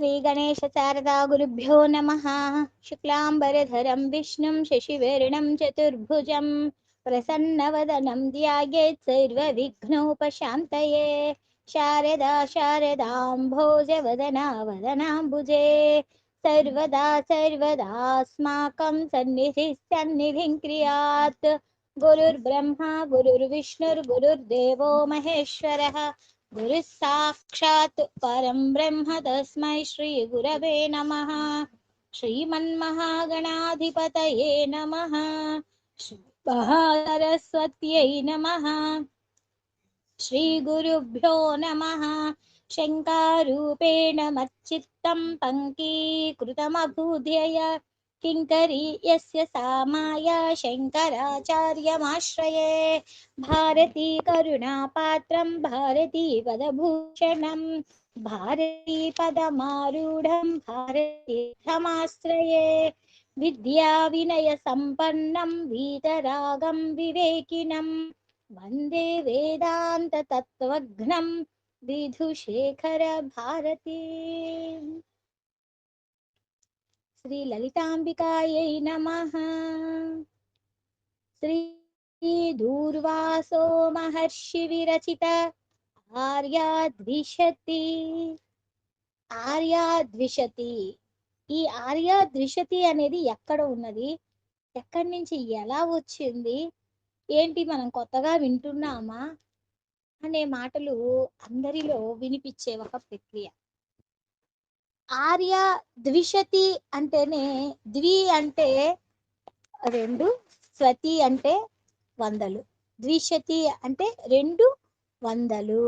श्रीगणेशशारदा गुरुभ्यो नमः। शुक्लाम्बरधरं, विष्णुं, शशिवर्णं, चतुर्भुजं, प्रसन्नवदनं ध्यायेत् सर्वविघ्नोपशान्तये। शारदा शारदाम्भोजवदना वदनाम्बुजे सर्वदा सर्वदास्माकं सन्निधिः, सन्निधिं क्रियात्। गुरुर्ब्रह्मा, गुरुर्विष्णुर्गुरुर्देवो महेश्वरः। गुरुः साक्षात् परं ब्रह्म तस्मै श्रीगुरवे नमः श्रीमन्महागणाधिपतये नमः महासरस्वत्यै नमः श्रीगुरुभ्यो नमः शङ्कारूपेण मच्चित्तं पङ्कीकृतमभूध्यय किङ्करी सा माया शङ्कराचार्यमाश्रये। भारती करुणापात्रं, भारती पदभूषणं, भारती पदमारूढं भारतीर्थमाश्रये विद्याविनयसम्पन्नं वीतरागं विवेकिनं, वंदे वेदान्ततत्त्वघ्नं विधुशेखर भारती। శ్రీ లలితాంబికాయై నమ శ్రీ దూర్వాసో మహర్షి విరచిత ఆర్యాద్విషతి ఆర్యాద్విషతి ఈ ఆర్యాద్విషతి అనేది ఎక్కడ ఉన్నది? ఎక్కడి నుంచి ఎలా వచ్చింది? ఏంటి మనం కొత్తగా వింటున్నామా? అనే మాటలు అందరిలో వినిపించే ఒక ప్రక్రియ. ఆర్య ద్విషతి అంటేనే ద్వి అంటే రెండు స్వతి అంటే వందలు. ద్విషతి అంటే రెండు వందలు.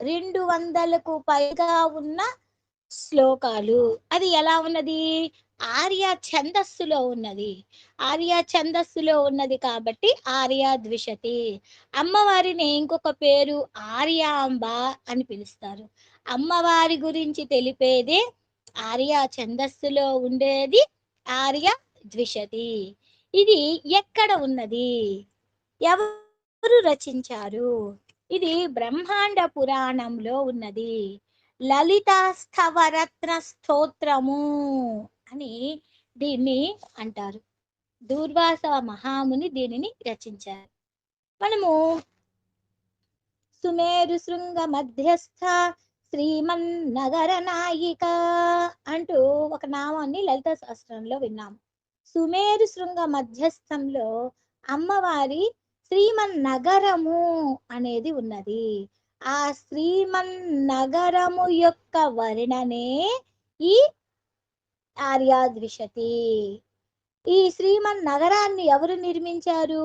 రెండు వందలకు పైగా ఉన్న శ్లోకాలు. అది ఎలా ఉన్నది? ఆర్య ఛందస్సులో ఉన్నది. ఆర్య ఛందస్సులో ఉన్నది కాబట్టి ఆర్య ద్విషతి. అమ్మవారిని ఇంకొక పేరు ఆర్యాంబ అని పిలుస్తారు. అమ్మవారి గురించి తెలిపేదే ఆర్య ఛందస్సులో ఉండేది ఆర్య ద్విషతి. ఇది ఎక్కడ ఉన్నది? ఎవరు రచించారు? ఇది బ్రహ్మాండ పురాణంలో ఉన్నది. లలితాస్థవరత్న స్తోత్రము అని దీన్ని అంటారు. దూర్వాస మహాముని దీనిని రచించారు. మనము సుమేరు శృంగ మధ్యస్థ శ్రీమన్నగర నాయిక అంటూ ఒక నామాన్ని లలిత శాస్త్రంలో విన్నాము సుమేరు శృంగ మధ్యస్థంలో అమ్మవారి శ్రీమన్నగరము అనేది ఉన్నది. ఆ శ్రీమన్నగరము యొక్క వర్ణనే ఈ ఆర్యాద్విషతి. ఈ శ్రీమన్ నగరాన్ని ఎవరు నిర్మించారు?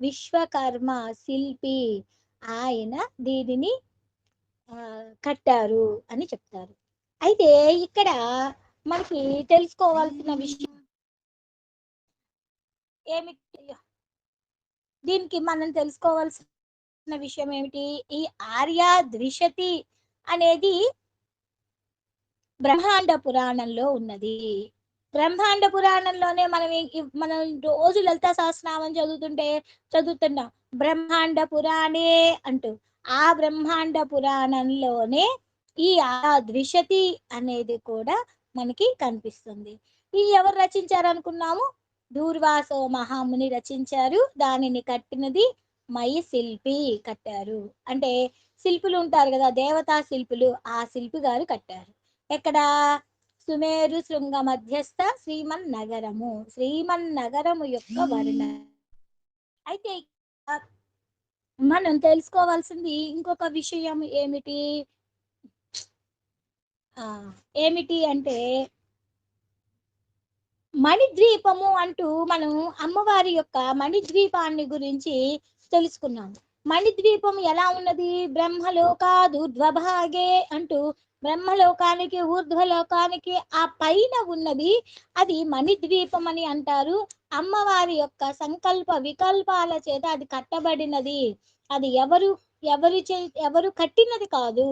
విశ్వకర్మ శిల్పి. ఆయన దీనిని కట్టారు అని చెప్తారు. అయితే ఇక్కడ మనకి తెలుసుకోవాల్సిన విషయం ఏమిటి? దీనికి మనం తెలుసుకోవాల్సిన విషయం ఏమిటి? ఈ ఆర్య ద్విషతి అనేది బ్రహ్మాండ పురాణంలో ఉన్నది. బ్రహ్మాండ పురాణంలోనే మనం మనం రోజు లలిత సహస్రనామం చదువుతుంటే చదువుతున్నాం బ్రహ్మాండ పురాణే అంటూ. ఆ బ్రహ్మాండ పురాణంలోనే ఈ ఆ ద్విషతి అనేది కూడా మనకి కనిపిస్తుంది. ఈ ఎవరు రచించారు అనుకున్నాము దూర్వాసో మహాముని రచించారు. దానిని కట్టినది మై శిల్పి కట్టారు. అంటే శిల్పులు ఉంటారు కదా దేవతా శిల్పులు ఆ శిల్పి గారు కట్టారు. ఎక్కడ? సుమేరు శృంగ మధ్యస్థ శ్రీమన్ నగరము శ్రీమన్ నగరము యొక్క వర్ణ. అయితే మనం తెలుసుకోవాల్సింది ఇంకొక విషయం ఏమిటి? ఆ ఏమిటి అంటే మణిద్వీపము అంటూ మనం అమ్మవారి యొక్క మణిద్వీపాన్ని గురించి తెలుసుకున్నాం మణిద్వీపం ఎలా ఉన్నది? బ్రహ్మలోక ద్వభాగే అంటూ బ్రహ్మలోకానికి ఊర్ధ్వలోకానికి ఆ పైన ఉన్నది అది మణిద్వీపం అని అంటారు. అమ్మవారి యొక్క సంకల్ప వికల్పాల చేత అది కట్టబడినది. అది ఎవరు ఎవరు చే ఎవరు కట్టినది కాదు.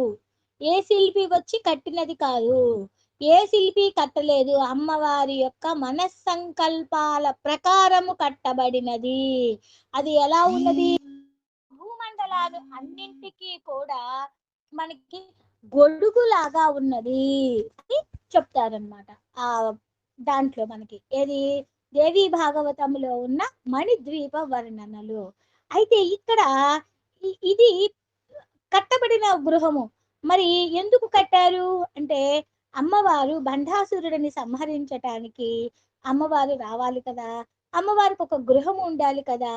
ఏ శిల్పి వచ్చి కట్టినది కాదు. ఏ శిల్పి కట్టలేదు. అమ్మవారి యొక్క మనస్సంకల్పాల ప్రకారము కట్టబడినది. అది ఎలా ఉన్నది? భూమండలాలు అన్నింటికీ కూడా మనకి గొడుగులాగా ఉన్నది అని చెప్తారనమాట ఆ దాంట్లో మనకి. ఏది? దేవి భాగవతంలో ఉన్న మణిద్వీప వర్ణనలు. అయితే ఇక్కడ ఇది కట్టబడిన గృహము. మరి ఎందుకు కట్టారు? అంటే అమ్మవారు బండాసురుడిని సంహరించటానికి అమ్మవారు రావాలి కదా. అమ్మవారికి ఒక గృహం ఉండాలి కదా.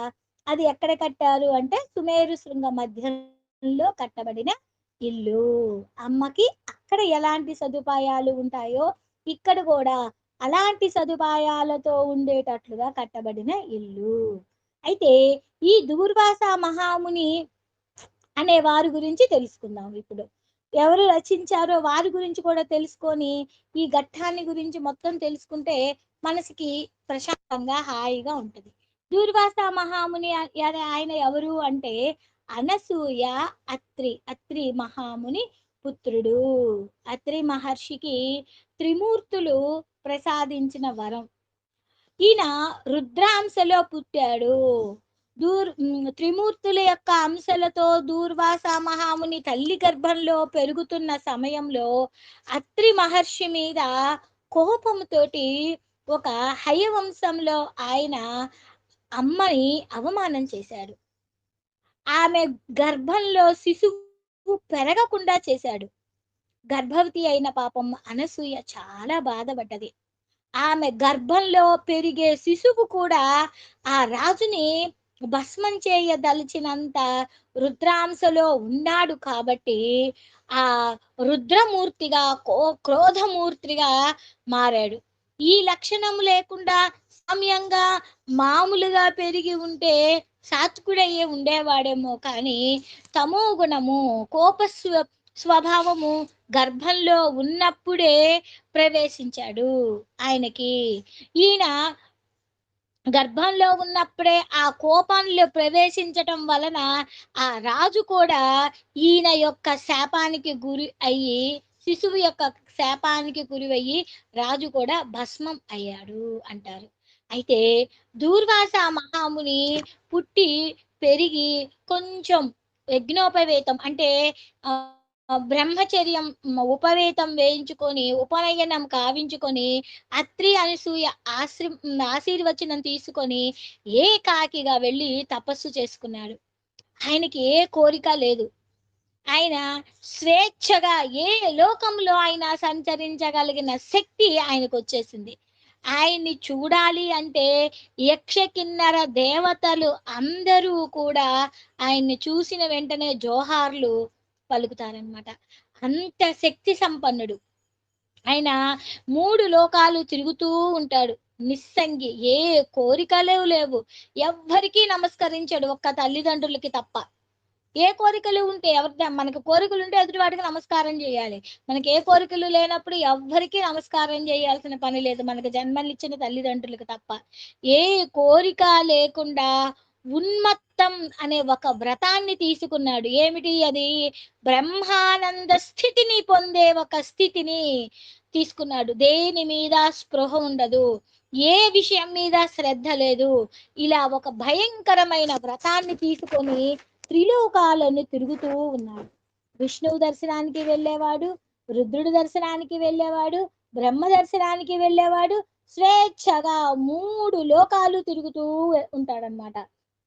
అది ఎక్కడ కట్టారు? అంటే సుమేరు శృంగ మధ్యంలో కట్టబడిన ఇల్లు. అమ్మకి అక్కడ ఎలాంటి సదుపాయాలు ఉంటాయో ఇక్కడ కూడా అలాంటి సదుపాయాలతో ఉండేటట్లుగా కట్టబడిన ఇల్లు. అయితే ఈ దూర్వాస మహాముని అనే వారి గురించి తెలుసుకుందాం ఇప్పుడు. ఎవరు రచించారో వారి గురించి కూడా తెలుసుకొని ఈ ఘట్టాన్ని గురించి మొత్తం తెలుసుకుంటే మనసుకి ప్రశాంతంగా హాయిగా ఉంటది. దూర్వాస మహాముని ఆయన ఎవరు అంటే అనసూయ అత్రి అత్రి మహాముని పుత్రుడు. అత్రి మహర్షికి త్రిమూర్తులు ప్రసాదించిన వరం. ఈయన రుద్రాంశలో పుట్టాడు. దూర్ త్రిమూర్తుల యొక్క అంశలతో దూర్వాస మహాముని తల్లి గర్భంలో పెరుగుతున్న సమయంలో అత్రి మహర్షి మీద కోపంతోటి ఒక హయవంశంలో ఆయన అమ్మని అవమానం చేశాడు. ఆమె గర్భంలో శిశువు పెరగకుండా చేశాడు. గర్భవతి అయిన పాపం అనసూయ చాలా బాధపడ్డది. ఆమె గర్భంలో పెరిగే శిశువు కూడా ఆ రాజుని భస్మం చేయదలిచినంత రుద్రాంశలో ఉన్నాడు కాబట్టి ఆ రుద్రమూర్తిగా కో క్రోధమూర్తిగా మారాడు. ఈ లక్షణం లేకుండా సామ్యంగా మామూలుగా పెరిగి ఉంటే సాత్కుడయ్యే ఉండేవాడేమో కానీ తమో గుణము కోపస్వ స్వభావము గర్భంలో ఉన్నప్పుడే ప్రవేశించాడు ఆయనకి. ఈయన గర్భంలో ఉన్నప్పుడే ఆ కోపంలో ప్రవేశించటం వలన ఆ రాజు కూడా ఈయన యొక్క శాపానికి గురి అయ్యి శిశువు యొక్క శాపానికి గురి రాజు కూడా భస్మం అయ్యాడు అంటారు. అయితే దూర్వాస మహాముని పుట్టి పెరిగి కొంచెం యజ్ఞోపవేతం అంటే ఆ, బ్రహ్మచర్యం ఉపవేతం వేయించుకొని ఉపనయనం కావించుకొని అత్రి అనసూయ ఆశ్రి ఆశీర్వచనం తీసుకొని ఏకాకిగా వెళ్ళి తపస్సు చేసుకున్నాడు. ఆయనకి ఏ కోరిక లేదు. ఆయన స్వేచ్ఛగా ఏ లోకంలో ఆయన సంచరించగలిగిన శక్తి ఆయనకు వచ్చేసింది. ఆయన్ని చూడాలి అంటే యక్ష కిన్నర దేవతలు అందరూ కూడా ఆయన్ని చూసిన వెంటనే జోహార్లు పలుకుతారనమాట అంత శక్తి సంపన్నుడు. ఆయన మూడు లోకాలు తిరుగుతూ ఉంటాడు. నిస్సంగి ఏ కోరికలు లేవు. ఎవ్వరికీ నమస్కరించాడు ఒక్క తల్లిదండ్రులకి తప్ప. ఏ కోరికలు ఉంటే ఎవరి మనకు కోరికలు ఉంటే ఎదుటి వాటికి నమస్కారం చేయాలి. మనకి ఏ కోరికలు లేనప్పుడు ఎవ్వరికీ నమస్కారం చేయాల్సిన పని లేదు. మనకు జన్మనిచ్చిన తల్లిదండ్రులకు తప్ప. ఏ కోరిక లేకుండా ఉన్మత్తం అనే ఒక వ్రతాన్ని తీసుకున్నాడు. ఏమిటి? అది బ్రహ్మానంద స్థితిని పొందే ఒక స్థితిని తీసుకున్నాడు. దేని మీద స్పృహ ఉండదు. ఏ విషయం మీద శ్రద్ధ లేదు. ఇలా ఒక భయంకరమైన వ్రతాన్ని తీసుకొని త్రిలోకాలను తిరుగుతూ ఉన్నాడు. విష్ణువు దర్శనానికి వెళ్ళేవాడు రుద్రుడి దర్శనానికి వెళ్ళేవాడు బ్రహ్మ దర్శనానికి వెళ్ళేవాడు స్వేచ్ఛగా మూడు లోకాలు తిరుగుతూ ఉంటాడనమాట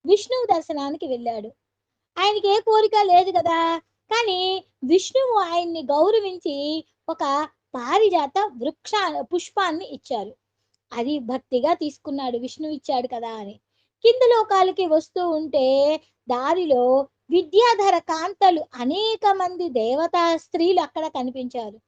విష్ణువు దర్శనానికి వెళ్ళాడు. ఆయనకి ఏ కోరిక లేదు కదా? కానీ విష్ణువు ఆయన్ని గౌరవించి ఒక పారిజాత వృక్ష పుష్పాన్ని ఇచ్చారు. అది భక్తిగా తీసుకున్నాడు. విష్ణువు ఇచ్చాడు కదా అని. కింద లోకాలకి వస్తూ ఉంటే దారిలో విద్యాధర కాంతలు అనేక మంది దేవతా స్త్రీలు అక్కడ కనిపించారు.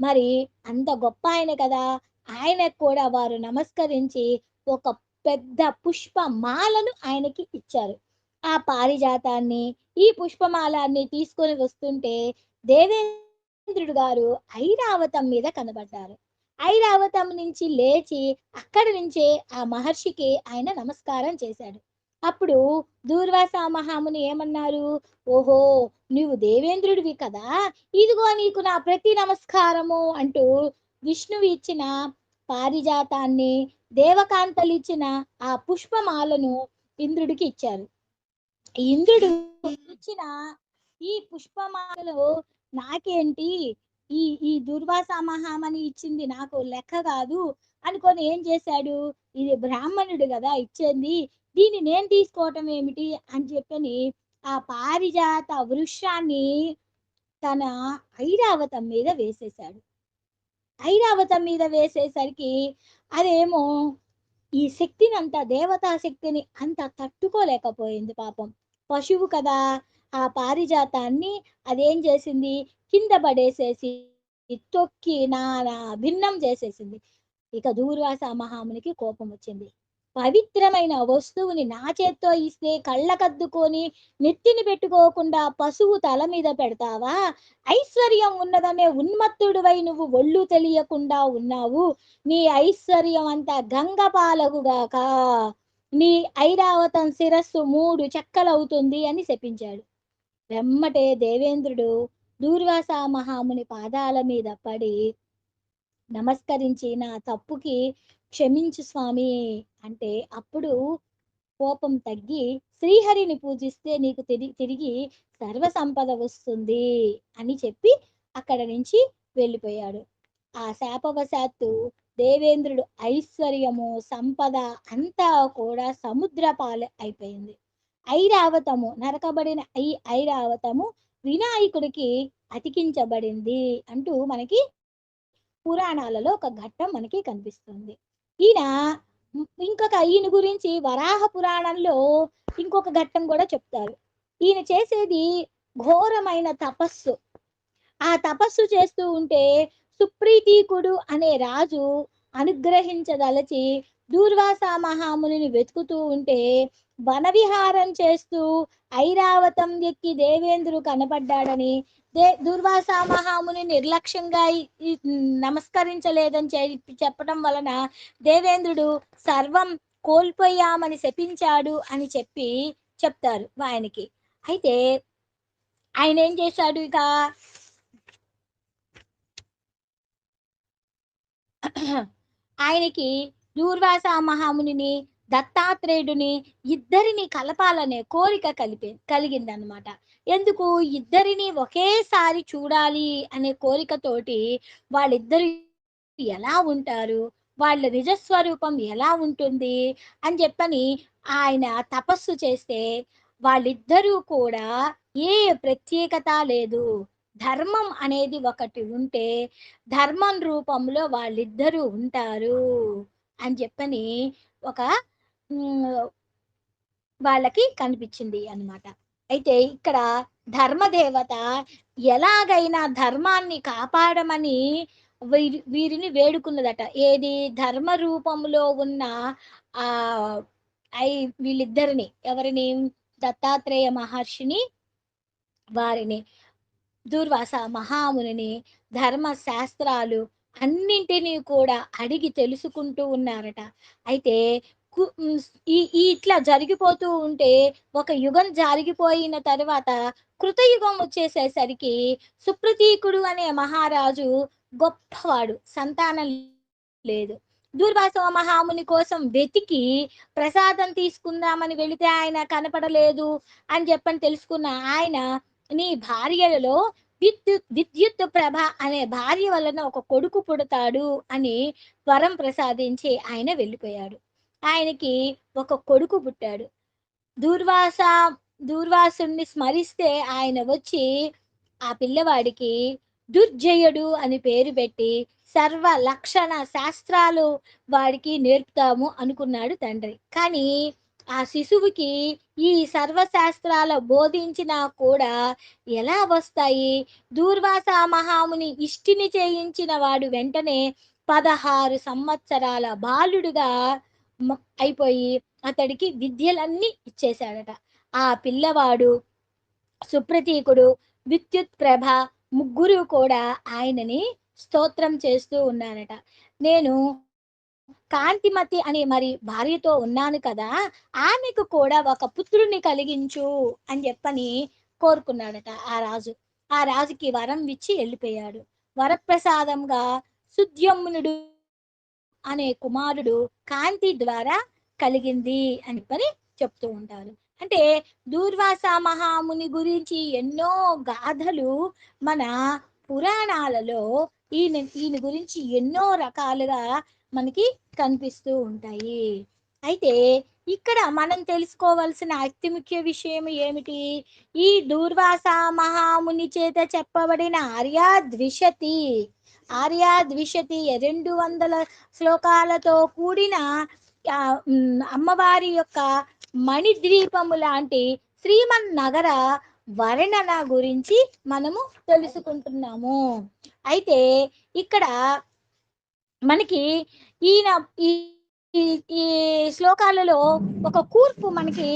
మరి అంత గొప్ప ఆయన కదా? ఆయనకు కూడా వారు నమస్కరించి ఒక పెద్ద పుష్పమాలను ఆయనకి ఇచ్చారు. ఆ పారిజాతాన్ని ఈ పుష్పమాలాన్ని తీసుకొని వస్తుంటే దేవేంద్రుడు గారు ఐరావతం మీద కనబడ్డారు. ఐరావతం నుంచి లేచి అక్కడి నుంచే ఆ మహర్షికి ఆయన నమస్కారం చేశాడు. అప్పుడు దూర్వాస మహాముని ఏమన్నారు? ఓహో నీవు దేవేంద్రుడివి కదా? ఇదిగో నీకు నా ప్రతి నమస్కారము అంటూ విష్ణువు ఇచ్చిన పారిజాతాన్ని దేవకాంతలు ఇచ్చిన ఆ పుష్పమాలను ఇంద్రుడికి ఇచ్చారు. ఇంద్రుడు ఇచ్చిన ఈ పుష్పమాలలు నాకేంటి? ఈ ఈ దుర్వాస మహామని ఇచ్చింది నాకు లెక్క కాదు అనుకొని ఏం చేశాడు? ఇది బ్రాహ్మణుడు కదా ఇచ్చింది దీన్ని నేను తీసుకోవటం ఏమిటి అని చెప్పని ఆ పారిజాత వృక్షాన్ని తన ఐరావతం మీద వేసేశాడు. ఐరావతం మీద వేసేసరికి అదేమో ఈ శక్తిని అంత దేవతా శక్తిని అంత తట్టుకోలేకపోయింది పాపం. పశువు కదా ఆ పారిజాతాన్ని అదేం చేసింది? కింద పడేసేసి తొక్కి నానా భిన్నం చేసేసింది. ఇక దూర్వాస మహామునికి కోపం వచ్చింది. పవిత్రమైన వస్తువుని నా చేత్తో ఇస్తే కళ్ళకద్దుకొని నెత్తిని పెట్టుకోకుండా పశువు తల మీద పెడతావా? ఐశ్వర్యం ఉన్నదనే ఉన్మత్తుడువై నువ్వు ఒళ్ళు తెలియకుండా ఉన్నావు. నీ ఐశ్వర్యం అంతా గంగపాలగుగాక. నీ ఐరావతం శిరస్సు మూడు చెక్కలవుతుంది అని శపించాడు. వెమ్మటే దేవేంద్రుడు దూర్వాస మహాముని పాదాల మీద పడి నమస్కరించి నా తప్పుకి క్షమించు స్వామి అంటే అప్పుడు కోపం తగ్గి శ్రీహరిని పూజిస్తే నీకు తిరిగి తిరిగి సర్వ సంపద వస్తుంది అని చెప్పి అక్కడ నుంచి వెళ్ళిపోయాడు. ఆ శాపవశాత్తు దేవేంద్రుడు ఐశ్వర్యము సంపద అంతా కూడా సముద్ర పాలు అయిపోయింది. ఐరావతము నరకబడిన ఈ ఐరావతము వినాయకుడికి అతికించబడింది అంటూ మనకి పురాణాలలో ఒక ఘట్టం మనకి కనిపిస్తుంది. ఈయన ఇంకొక ఈయన గురించి వరాహ పురాణంలో ఇంకొక ఘట్టం కూడా చెప్తారు. ఈయన చేసేది ఘోరమైన తపస్సు. ఆ తపస్సు చేస్తూ ఉంటే సుప్రీతీకుడు అనే రాజు అనుగ్రహించదలచి దూర్వాస మహామునిని వెతుకుతూ ఉంటే వనవిహారం చేస్తూ ఐరావతం ఎక్కి దేవేంద్రుడు కనపడ్డాడని దే దుర్వాస మహాముని నిర్లక్ష్యంగా నమస్కరించలేదని చెప్పి చెప్పడం వలన దేవేంద్రుడు సర్వం కోల్పోయామని శపించాడు అని చెప్పి చెప్తారు ఆయనకి అయితే ఆయన ఏం చేశాడు ఇక? ఆయనకి దూర్వాస మహామునిని దత్తాత్రేయుడిని ఇద్దరిని కలపాలనే కోరిక కలిపి కలిగిందనమాట ఎందుకు? ఇద్దరిని ఒకేసారి చూడాలి అనే కోరికతోటి వాళ్ళిద్దరు ఎలా ఉంటారు? వాళ్ళ నిజస్వరూపం ఎలా ఉంటుంది? అని చెప్పని ఆయన తపస్సు చేస్తే వాళ్ళిద్దరూ కూడా ఏ ప్రత్యేకత లేదు. ధర్మం అనేది ఒకటి ఉంటే ధర్మం రూపంలో వాళ్ళిద్దరూ ఉంటారు అని చెప్పని ఒక వాళ్ళకి కనిపించింది అన్నమాట. అయితే ఇక్కడ ధర్మదేవత ఎలాగైనా ధర్మాన్ని కాపాడమని వీరి వీరిని వేడుకున్నదట. ఏది? ధర్మ రూపంలో ఉన్న ఆ ఐ వీళ్ళిద్దరిని. ఎవరిని? దత్తాత్రేయ మహర్షిని వారిని. దూర్వాస మహామునిని ధర్మ శాస్త్రాలు అన్నింటినీ కూడా అడిగి తెలుసుకుంటూ ఉన్నారట. అయితే కు- ఈ ఈ ఇట్లా జరిగిపోతూ ఉంటే ఒక యుగం జరిగిపోయిన తర్వాత కృతయుగం వచ్చేసేసరికి సుప్రతీకుడు అనే మహారాజు గొప్పవాడు సంతానం లేదు. దూర్వాస మహాముని కోసం వెతికి ప్రసాదం తీసుకుందామని వెళితే ఆయన కనపడలేదు అని చెప్పని తెలుసుకున్న ఆయన నీ భార్యలలో విద్యుత్ విద్యుత్ ప్రభ అనే భార్య వలన ఒక కొడుకు పుడతాడు అని వరం ప్రసాదించి ఆయన వెళ్ళిపోయాడు. ఆయనకి ఒక కొడుకు పుట్టాడు. దూర్వాస దూర్వాసుని స్మరిస్తే ఆయన వచ్చి ఆ పిల్లవాడికి దుర్జయుడు అని పేరు పెట్టి సర్వ లక్షణ శాస్త్రాలు వాడికి నేర్పుతాము అనుకున్నాడు తండ్రి. కానీ ఆ శిశువుకి ఈ సర్వశాస్త్రాల బోధించినా కూడా ఎలా వస్తాయి? దూర్వాస మహాముని ఇష్టిని చేయించిన వాడు వెంటనే పదహారు సంవత్సరాల బాలుడుగా అయిపోయి అతడికి విద్యలన్నీ ఇచ్చేశాడట. ఆ పిల్లవాడు సుప్రతీకుడు విద్యుత్ ప్రభ ముగ్గురు కూడా ఆయనని స్తోత్రం చేస్తూ ఉన్నారట. నేను కాంతిమతి అనే మరి భార్యతో ఉన్నాను కదా ఆమెకు కూడా ఒక పుత్రుని కలిగించు అని చెప్పని కోరుకున్నాడట ఆ రాజు. ఆ రాజుకి వరం ఇచ్చి వెళ్ళిపోయాడు. వరప్రసాదంగా సుద్యమ్నుడు అనే కుమారుడు కాంతి ద్వారా కలిగింది అని పని చెప్తూ ఉంటారు. అంటే దూర్వాస మహాముని గురించి ఎన్నో గాథలు మన పురాణాలలో ఈయన ఈయన గురించి ఎన్నో రకాలుగా మనకి కనిపిస్తూ ఉంటాయి. అయితే ఇక్కడ మనం తెలుసుకోవాల్సిన అతి ముఖ్య విషయం ఏమిటి? ఈ దూర్వాస మహాముని చేత చెప్పబడిన ఆర్యా ద్విషతి ఆర్యా ద్విషతి రెండు వందల శ్లోకాలతో కూడిన అమ్మవారి యొక్క మణిద్వీపము లాంటి శ్రీమన్ నగర వర్ణన గురించి మనము తెలుసుకుంటున్నాము. అయితే ఇక్కడ మనకి ఈయన ఈ ఈ- ఈ శ్లోకాలలో ఒక కూర్పు మనకి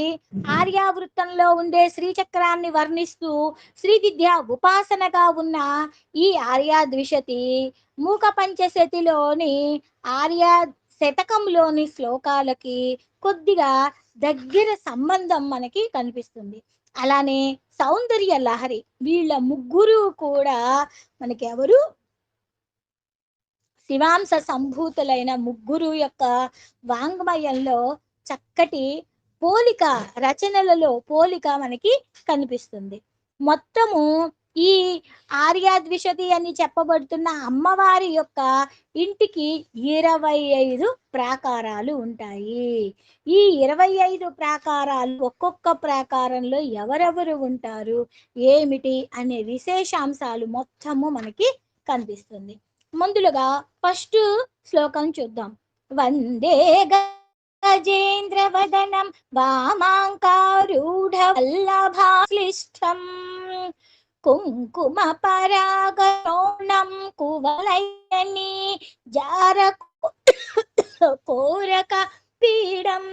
ఆర్యావృత్తంలో ఉండే శ్రీచక్రాన్ని వర్ణిస్తూ శ్రీవిద్య ఉపాసనగా ఉన్న ఈ ఆర్యా ద్విషతి మూక పంచశతిలోని ఆర్యా శతకంలోని శ్లోకాలకి కొద్దిగా దగ్గర సంబంధం మనకి కనిపిస్తుంది. అలానే సౌందర్య లహరి వీళ్ళ ముగ్గురు కూడా మనకి ఎవరు శివాంశ సంభూతులైన ముగ్గురు యొక్క వాంగ్మయంలో చక్కటి పోలిక రచనలలో పోలిక మనకి కనిపిస్తుంది. మొత్తము ఈ ఆర్యాద్విషతి అని చెప్పబడుతున్న అమ్మవారి యొక్క ఇంటికి ఇరవై ఐదు ప్రాకారాలు ఉంటాయి. ఈ ఇరవై ఐదు ప్రాకారాలు ఒక్కొక్క ప్రాకారంలో ఎవరెవరు ఉంటారు? ఏమిటి? అనే విశేషాంశాలు మొత్తము మనకి కనిపిస్తుంది. ముందులుగా ఫస్ట్ శ్లోకం చూద్దాం. వందే గజేంద్ర వదనం వామాంకారూఢ వల్లభాశ్లిష్టం కుంకుమ పరాగోణం కువలయని జార కోరక పీడం.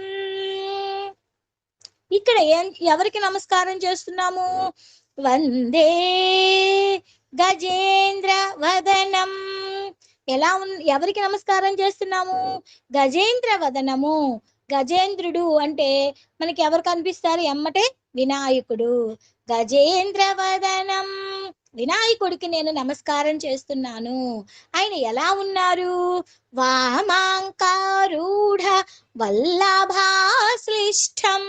ఇక్కడ ఎవరికి నమస్కారం చేస్తున్నాము? వందే గజేంద్ర వదనం ఎలా ఉన్ ఎవరికి నమస్కారం చేస్తున్నాము? గజేంద్ర వదనము గజేంద్రుడు అంటే మనకి ఎవరు కనిపిస్తారు? ఎమ్మటే వినాయకుడు. గజేంద్ర వదనం వినాయకుడికి నేను నమస్కారం చేస్తున్నాను. ఆయన ఎలా ఉన్నారు? వామాంకారూఢ వల్లభాశ్లిష్టం.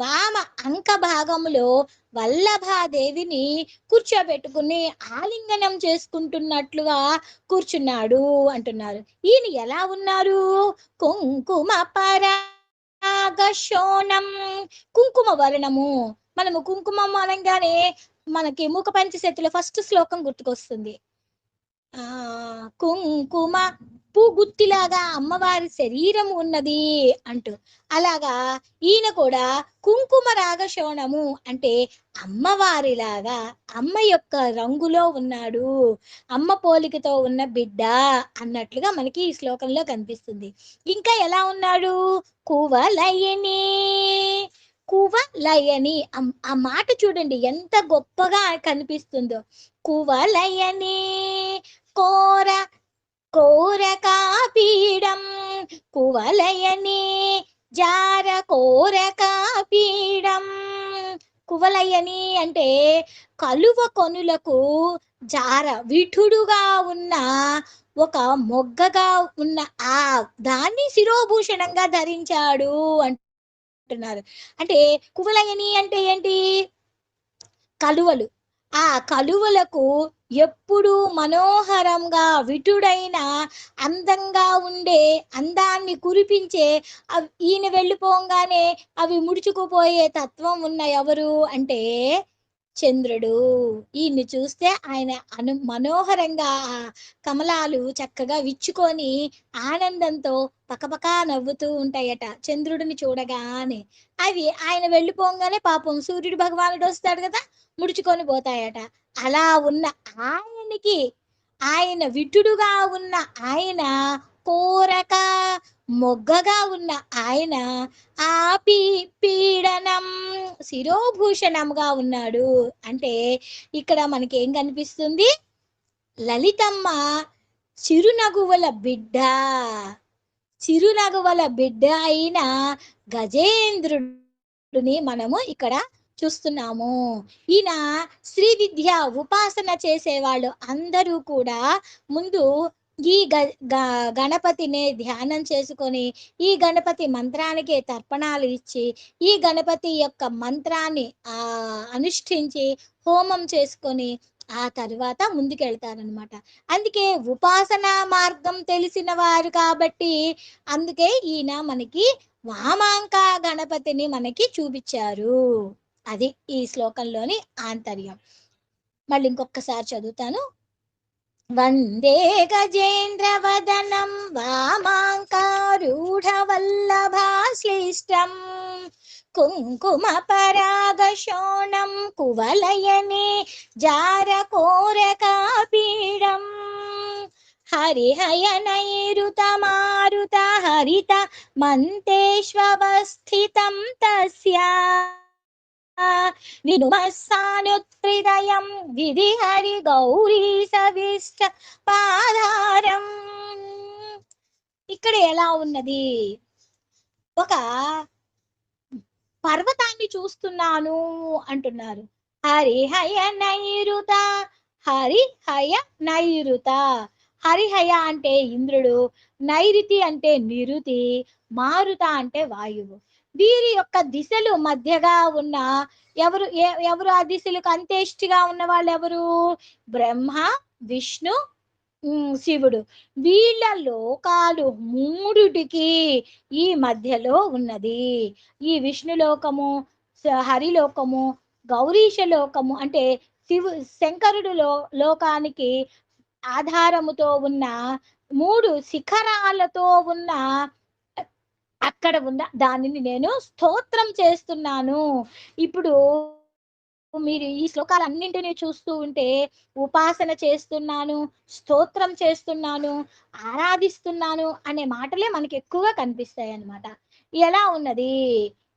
వామ అంక భాగములో వల్లభాదేవిని కూర్చోబెట్టుకుని ఆలింగనం చేసుకుంటున్నట్లుగా కూర్చున్నాడు అంటున్నారు. ఈయన ఎలా ఉన్నారు? కుంకుమ పరాగశోణం కుంకుమ వర్ణము. మనము కుంకుమం అనగానే మనకి మూక పంచశతిలో ఫస్ట్ శ్లోకం గుర్తుకొస్తుంది. ఆ కుంకుమ పూగుత్తిలాగా అమ్మవారి శరీరం ఉన్నది అంటూ. అలాగా ఈయన కూడా కుంకుమ రాగ శోణము అంటే అమ్మవారిలాగా అమ్మ యొక్క రంగులో ఉన్నాడు. అమ్మ పోలికతో ఉన్న బిడ్డ అన్నట్లుగా మనకి ఈ శ్లోకంలో కనిపిస్తుంది. ఇంకా ఎలా ఉన్నాడు? కువలయని. కువలయని అమ్- ఆ మాట చూడండి ఎంత గొప్పగా కనిపిస్తుందో. కువలయని కోర కోరకాపీడం కువలయని జార కోరకాపీడం కువలయని అంటే కలువ కొనులకు జార విఠుడుగా ఉన్న ఒక మొగ్గగా ఉన్న ఆ దాన్ని శిరోభూషణంగా ధరించాడు అంటున్నారు. అంటే కువలయని అంటే ఏంటి? కలువలు. ఆ కలువలకు ఎప్పుడు మనోహరంగా విటుడైన అందంగా ఉండే అందాన్ని కురిపించే ఈయన వెళ్ళిపోగానే అవి ముడుచుకుపోయే తత్వం ఉన్న ఎవరు? అంటే చంద్రుడు. ఈయన్ని చూస్తే ఆయన అను మనోహరంగా కమలాలు చక్కగా విచ్చుకొని ఆనందంతో పకపకా నవ్వుతూ ఉంటాయట. చంద్రుడిని చూడగానే అవి ఆయన వెళ్ళిపోగానే పాపం సూర్యుడు భగవానుడు వస్తాడు కదా ముడుచుకొని పోతాయట. అలా ఉన్న ఆయనకి ఆయన విటుడుగా ఉన్న ఆయన కోరక మొగ్గగా ఉన్న ఆయన ఆపి పీడనం శిరోభూషణంగా ఉన్నాడు. అంటే ఇక్కడ మనకి ఏం కనిపిస్తుంది? లలితమ్మ చిరునగువల బిడ్డ. చిరునగువల బిడ్డ అయిన గజేంద్రుడిని మనము ఇక్కడ చూస్తున్నాము. ఈయన శ్రీ విద్య ఉపాసన చేసేవాళ్ళు అందరూ కూడా ముందు ఈ గ గ- గణపతిని ధ్యానం చేసుకొని ఈ గణపతి మంత్రానికి తర్పణాలు ఇచ్చి ఈ గణపతి యొక్క మంత్రాన్ని అనుష్ఠించి హోమం చేసుకొని ఆ తర్వాత ముందుకెళ్తారనమాట అందుకే ఉపాసనా మార్గం తెలిసిన వారు కాబట్టి అందుకే ఈయన మనకి వామాంక గణపతిని మనకి చూపించారు. అది ఈ శ్లోకంలోని ఆంతర్యం. మళ్ళీ ఇంకొకసారి చదువుతాను. వందే గజేంద్రవదనం వామాంకారూఢవల్లభాశ్లిష్టం కుంకుమ పరాగశోణం కువలయనే జారకోరకాపీడం హరిహయనైరుత మారుత హరిత వినుమస్సానుత్రిదయం విధి హరి గౌరీ సవిష్ట పాదారం. ఇక్కడ ఎలా ఉన్నది? ఒక పర్వతాన్ని చూస్తున్నాను అంటున్నారు. హరిహయ నైరుత హరిహయ నైరుత. హరిహయ అంటే ఇంద్రుడు నైరుతి అంటే నిరుతి మారుత అంటే వాయువు. వీరి యొక్క దిశలు మధ్యగా ఉన్న ఎవరు ఎవరు ఆ దిశలకు అంతేష్టిగా ఉన్న వాళ్ళు ఎవరు? బ్రహ్మ విష్ణు శివుడు. వీళ్ళ లోకాలు మూడుటికి ఈ మధ్యలో ఉన్నది. ఈ విష్ణులోకము స- హరిలోకము గౌరీశ లోకము అంటే శివు శంకరుడు లో లోకానికి ఆధారముతో ఉన్న మూడు శిఖరాలతో ఉన్న అక్కడ ఉన్న దానిని నేను స్తోత్రం చేస్తున్నాను. ఇప్పుడు మీరు ఈ శ్లోకాలన్నింటినీ చూస్తూ ఉంటే ఉపాసన చేస్తున్నాను స్తోత్రం చేస్తున్నాను ఆరాధిస్తున్నాను అనే మాటలే మనకి ఎక్కువగా కనిపిస్తాయి అన్నమాట ఎలా ఉన్నది?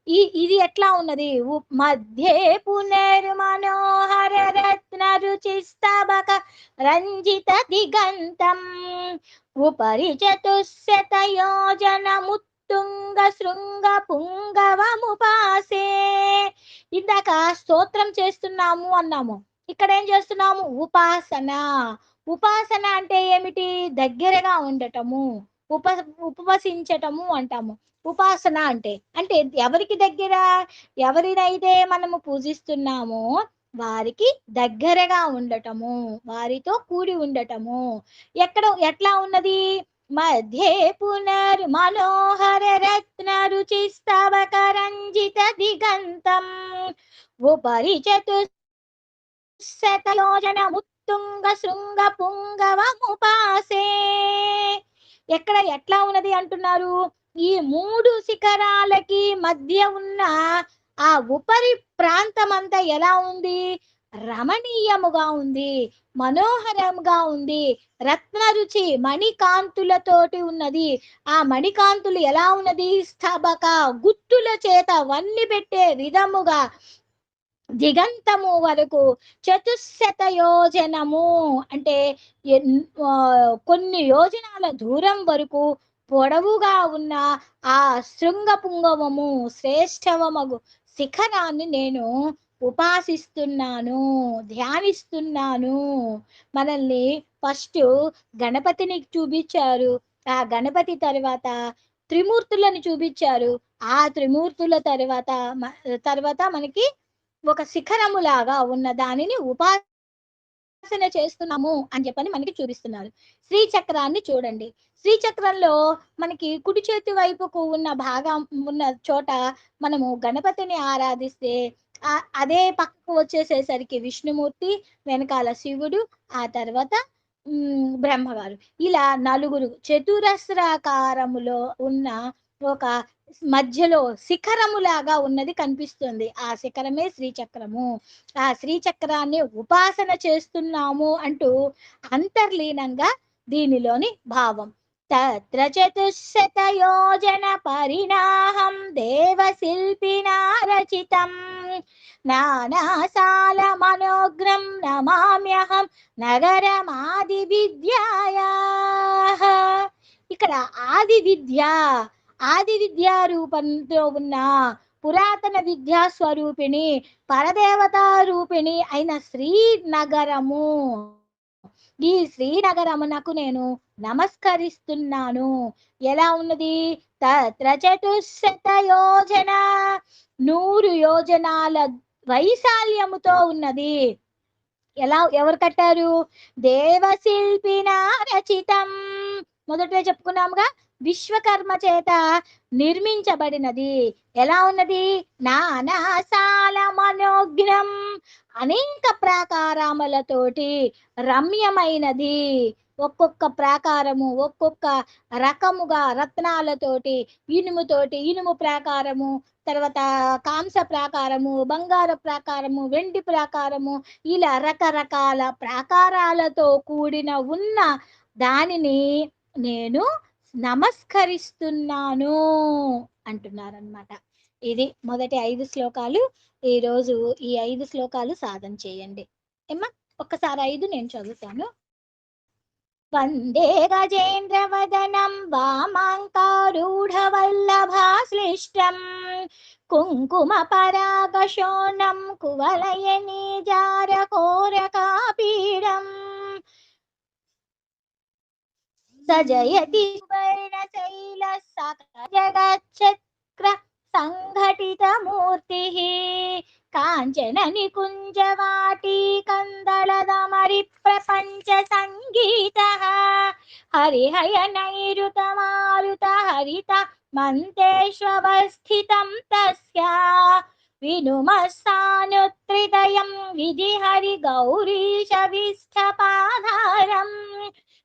ఈ ఇది ఎట్లా ఉన్నది? మధ్యే మధ్యే పునర్మనోహర రత్న రుచిస్తబక రంజిత దిగంతం. ఉపరి చతుశత యోజన తుంగ శృంగ పుంగవముపాసే ఇందాక స్తోత్రం చేస్తున్నాము అన్నాము. ఇక్కడ ఏం చేస్తున్నాము? ఉపాసన. ఉపాసన అంటే ఏమిటి? దగ్గరగా ఉండటము. ఉప ఉపవసించటము అంటాము. ఉపాసన అంటే అంటే ఎవరికి దగ్గర? ఎవరినైతే మనము పూజిస్తున్నామో వారికి దగ్గరగా ఉండటము. వారితో కూడి ఉండటము. ఎక్కడ ఎట్లా ఉన్నది? मध्ये పునర్ మనోహర రత్న రుచి స్తవక దిగంతం. ఉపరి చతుశతయోజన శృంగ ఎక్కడ ఎట్లా ఉన్నది అంటున్నారు? ఈ మూడు శిఖరాలకి మధ్య ఉన్న ఆ ఉపరి ప్రాంతం అంతా ఎలా ఉంది? రమణీయముగా ఉంది మనోహరముగా ఉంది. రత్న రుచి మణికాంతులతోటి ఉన్నది. ఆ మణికాంతులు ఎలా ఉన్నది? స్తబక గుత్తుల చేత వన్ని పెట్టే విధముగా దిగంతము వరకు చతుశత యోజనము అంటే ఎన్- కొన్ని యోజనాల దూరం వరకు పొడవుగా ఉన్న ఆ శృంగపుంగవము శ్రేష్టవమగు శిఖరాన్ని నేను ఉపాసిస్తున్నాను ధ్యానిస్తున్నాను. మనల్ని ఫస్ట్ గణపతిని చూపించారు. ఆ గణపతి తర్వాత త్రిమూర్తులను చూపించారు. ఆ త్రిమూర్తుల తర్వాత తర్వాత మనకి ఒక శిఖరము లాగా ఉన్న దానిని ఉపా ఉపాసన చేస్తున్నాము అని చెప్పని మనకి చూపిస్తున్నారు శ్రీచక్రాన్ని చూడండి. శ్రీ చక్రంలో మనకి కుడి చేతి వైపుకు ఉన్న భాగం ఉన్న చోట మనము గణపతిని ఆరాధిస్తే అదే పక్కకు వచ్చేసేసరికి విష్ణుమూర్తి వెనకాల శివుడు ఆ తర్వాత ఉమ్, బ్రహ్మగారు. ఇలా నలుగురు చతురస్రాకారములో ఉన్న ఒక మధ్యలో శిఖరములాగా ఉన్నది కనిపిస్తుంది. ఆ శిఖరమే శ్రీచక్రము. ఆ శ్రీచక్రాన్ని ఉపాసన చేస్తున్నాము అంటూ అంతర్లీనంగా దీనిలోని భావం. తత్ర చతుశత యోజన పరిణాహం దేవశిల్పినా రచితం నానాసాల మనోగ్రం నమామ్యహం నగరమాది విద్యాయా ఇక్కడ ఆది విద్య ఆది విద్యా రూపంతో ఉన్న పురాతన విద్యా స్వరూపిణి పరదేవతా రూపిణి అయిన శ్రీనగరము. ఈ శ్రీనగరమునకు నేను నమస్కరిస్తున్నాను. ఎలా ఉన్నది? తత్ర చతుశత యోజన. నూరు యోజనాల వైశాల్యముతో ఉన్నది. ఎలా ఎవరు కట్టారు? దేవశిల్పిన రచితం. మొదట చెప్పుకున్నాముగా విశ్వకర్మ చేత నిర్మించబడినది. ఎలా ఉన్నది? నానాసాల మనోగ్నం అనేక ప్రాకారములతోటి రమ్యమైనది. ఒక్కొక్క ప్రాకారము ఒక్కొక్క రకముగా రత్నాలతోటి ఇనుముతోటి ఇనుము ప్రాకారము తర్వాత కాంస ప్రాకారము బంగారు ప్రాకారము వెండి ప్రాకారము ఇలా రకరకాల ప్రాకారాలతో కూడిన ఉన్న దానిని నేను నమస్కరిస్తున్నాను అంటున్నారనమాట ఇది మొదటి ఐదు శ్లోకాలు ఈరోజు ఈ ఐదు శ్లోకాలు సాధన చేయండి. ఏమ్మా ఒక్కసారి ఐదు నేను చదువుతాను. వందే గజేంద్ర వదనం వామాంకారూఢవల్లభాశ్లిష్టం. కుంకుమ పరాగశోణం కువలయనీ జారకోరకాపీడం सजयति जगच्छक्र संघटित मूर्ति कांचन निकुंज वाटी कंदमरी प्रपंच संगीत हरिहय नैत मारुत हरित मंत्रेवस्थित विनुम सानुत्रिदयम् विधि हरि गौरीश विष्ठ पाधारम्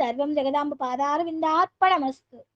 పునర్మనోహర రత్న రుచి స్తబక